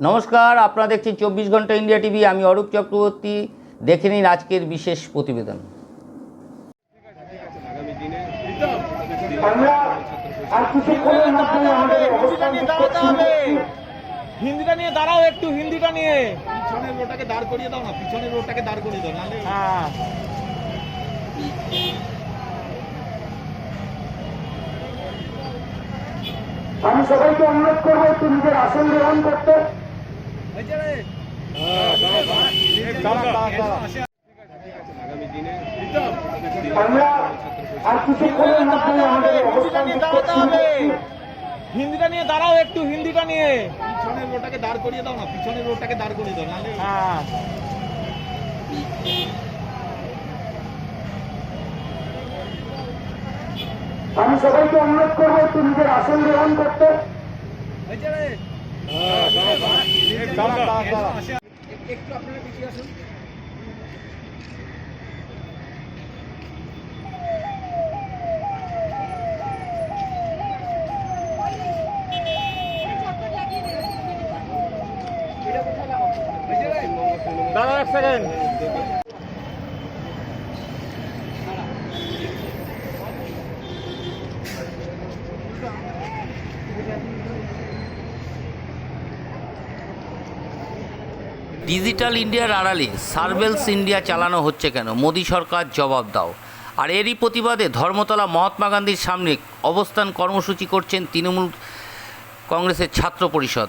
নমস্কার আপনারা দেখছেন চব্বিশ ঘণ্টা ইন্ডিয়া টিভি আমি অরূপ চক্রবর্তী। দেখে নিন আজকের বিশেষ প্রতিবেদন। হিন্দিটা নিয়ে দাঁড়াও একটু হিন্দিটা নিয়ে। পিছনের রোডটাকে দাঁড় করিয়ে দাও না পিছনের রোডটাকে দাঁড় করিয়ে দাও নাহলে হ্যাঁ। আমি সবাইকে অনুরোধ করব একটু নিজের আসন গ্রহণ করতে। আমরা আর কিছুক্ষণের মধ্যে আমাদের হিন্দিটা অবস্থান নিয়ে দাঁড়াতে হবে হিন্দিটা নিয়ে দাঁড়াও একটু হিন্দিটা নিয়ে। পিছনের রোডটাকে দাঁড় করিয়ে দাও না পিছনের রোডটাকে দাঁড় করিয়ে দাও নাহলে হ্যাঁ। আমি সবাইকে অনুরোধ করব একটু নিজের আসন গ্রহণ করতে। একটু আপনারা দাঁড়াও এক সেকেন্ড। ডিজিটাল ইন্ডিয়ার আড়ালে সার্ভেলস ইন্ডিয়া চালানো হচ্ছে কেন? মোদী সরকার জবাব দাও। আর এরই প্রতিবাদে ধর্মতলা মহাত্মা গান্ধীর সামনে অবস্থান কর্মসূচি করছেন তৃণমূল কংগ্রেসের ছাত্র পরিষদ।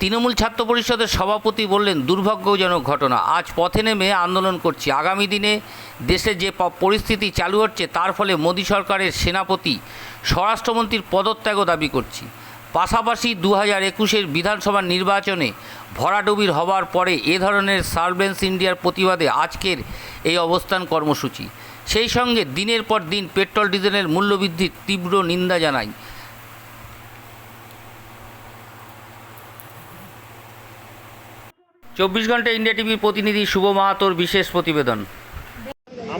তৃণমূল ছাত্র পরিষদের সভাপতি বললেন দুর্ভাগ্যজনক ঘটনা। আজ পথে নেমে আন্দোলন করছি। আগামী দিনে দেশে যে পরিস্থিতি চালু হচ্ছে, তার ফলে মোদী সরকারের সেনাপতি, স্বরাষ্ট্রমন্ত্রীর পদত্যাগও দাবি করছি। পাশাপাশি দু হাজার একুশের বিধানসভা নির্বাচনে ভরাডুবির হওয়ার পরে এ ধরনের সার্ভেন্স ইন্ডিয়ার প্রতিবাদে আজকের এই অবস্থান কর্মসূচি। সেই সঙ্গে দিনের পর দিন পেট্রোল, ডিজেলের মূল্যবৃদ্ধির তীব্র নিন্দা জানায়। চব্বিশ ঘণ্টা ইন্ডিয়া টিভির প্রতিনিধি শুভ মাহাতোর বিশেষ প্রতিবেদন।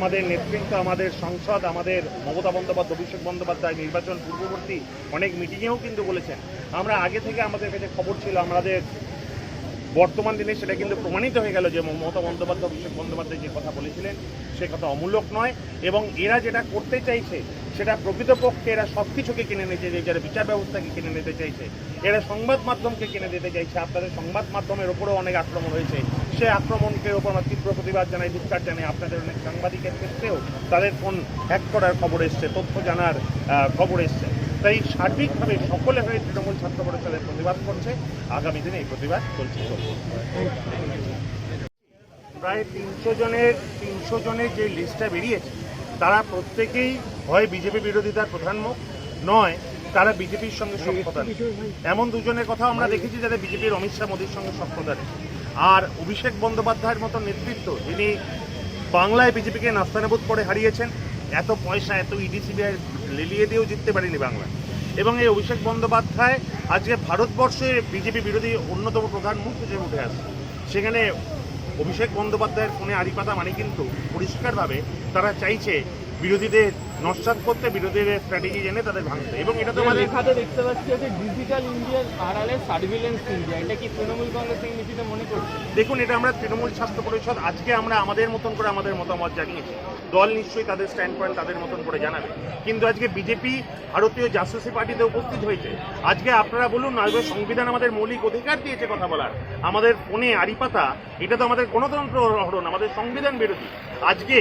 আমাদের নেতৃত্ব, আমাদের সংসদ, আমাদের মমতা বন্দ্যোপাধ্যায়, অভিষেক বন্দ্যোপাধ্যায় নির্বাচন পূর্ববর্তী অনেক মিটিংয়েও কিন্তু বলেছেন। আমরা আগে থেকে আমাদের কাছে খবর ছিল, আমাদের বর্তমান দিনে সেটা কিন্তু প্রমাণিত হয়ে গেল যে মমতা বন্দ্যোপাধ্যায়, অভিষেক বন্দ্যোপাধ্যায় যে কথা বলেছিলেন, সে কথা অমূলক নয় এবং এরা যেটা করতে চাইছে, সেটা প্রকৃতপক্ষে এরা সব কিছুকে কিনে নিতে চাইছে এরা বিচার ব্যবস্থাকে কিনে নিতে চাইছে, এরা সংবাদ মাধ্যমকে কিনে দিতে চাইছে, আপনাদের সংবাদ মাধ্যমের ওপরেও অনেক আক্রমণ হয়েছে। সে আক্রমণকে ওপর আমরা তীব্র প্রতিবাদ জানাই, ধিক্কার জানাই, আপনাদের অনেক সাংবাদিকের ক্ষেত্রেও তাদের ফোন হ্যাক করার খবর এসছে, তথ্য জানার খবর এসছে। তাই সার্বিকভাবে সকলে হয়ে তৃণমূল ছাত্র প্রতিবাদ করছে। আগামী দিনে এই প্রতিবাদ চলছে। প্রায় তিনশো জনের তিনশো জনের যে লিস্টটা বেরিয়েছে, তারা প্রত্যেকেই হয় বিজেপি বিরোধিতার প্রধান মুখ, নয় তারা বিজেপির সঙ্গে সক্ষতা নেই। এমন দুজনের কথা আমরা দেখেছি যাদের বিজেপির অমিত শাহ মোদীর সঙ্গে সক্ষতা নেই। আর অভিষেক বন্দ্যোপাধ্যায়ের মতো নেতৃত্ব, যিনি বাংলায় বিজেপিকে নাস্তানাবুদ করে হারিয়েছেন, এত পয়সা, এত ইডি সিবিআই লেলিয়ে দিয়েও জিততে পারেনি বাংলা। এবং এই অভিষেক বন্দ্যোপাধ্যায় আজকে ভারতবর্ষে বিজেপি বিরোধী অন্যতম প্রধান হিসেবে উঠে আসছে সেখানে অভিষেক বন্দ্যোপাধ্যায়ের ফোনে আড়িপাতা মানে কিন্তু পরিষ্কারভাবে তারা চাইছে বিরোধীদের নস্বাত করতে বিরোধীদের স্ট্র্যাটেজি জেনে তাদের ভাঙতে। এবং এটা তো আমাদের লেখাতে দেখতে পাচ্ছি যে ডিজিটাল ইন্ডিয়ার আড়ালে সার্ভিলেন্স ইন্ডিয়া এটা কি তৃণমূল কংগ্রেস নীতিতে মনে করছে? দেখুন এটা আমরা তৃণমূল ছাত্র পরিষদ আজকে আমরা আমাদের মতন করে আমাদের মতামত জানিয়েছি। দল নিশ্চয়ই তাদের স্ট্যান্ড পয়েন্ট তাদের মতন করে জানাবে। কিন্তু আজকে বিজেপি ভারতীয় জাসুসি পার্টিতে উপস্থিত হয়েছে। আজকে আপনারা বলুন না আজকে সংবিধান আমাদের মৌলিক অধিকার দিয়েছে কথা বলার। আমাদের ফোনে আড়িপাতা এটা তো আমাদের গণতন্ত্র হরণ আমাদের সংবিধান বিরোধী। আজকে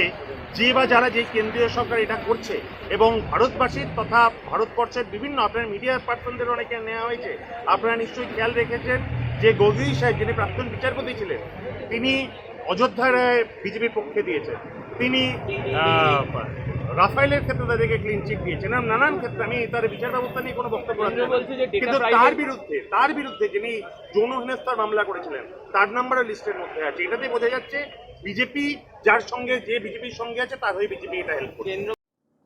যে বা যারা যে কেন্দ্রীয় সরকার এটা করছে এবং ভারতবাসীর তথা ভারতবর্ষের বিভিন্ন আপনার মিডিয়া পার্সনদের অনেকে নেওয়া হয়েছে। আপনারা নিশ্চয়ই খেয়াল রেখেছেন যে গগৈ সাহেব যিনি প্রাক্তন বিচারপতি ছিলেন তিনি অযোধ্যার রায় বিজেপির পক্ষে দিয়েছেন। তিনি রাফাইলের ক্ষেত্রে তাদেরকে ক্লিন চিট দিয়েছেন। এরম নানান ক্ষেত্রে আমি তার বিচার ব্যবস্থা নিয়ে কোনো বক্তব্য কিন্তু তার বিরুদ্ধে তার বিরুদ্ধে যিনি যৌন হেনস্থার মামলা করেছিলেন তার নাম্বারও লিস্টের মধ্যে আছে। এটাতে বোঝা যাচ্ছে বিজেপি যার সঙ্গে যে বিজেপির সঙ্গে আছে তার হয়ে বিজেপি এটা হেল্প করছে।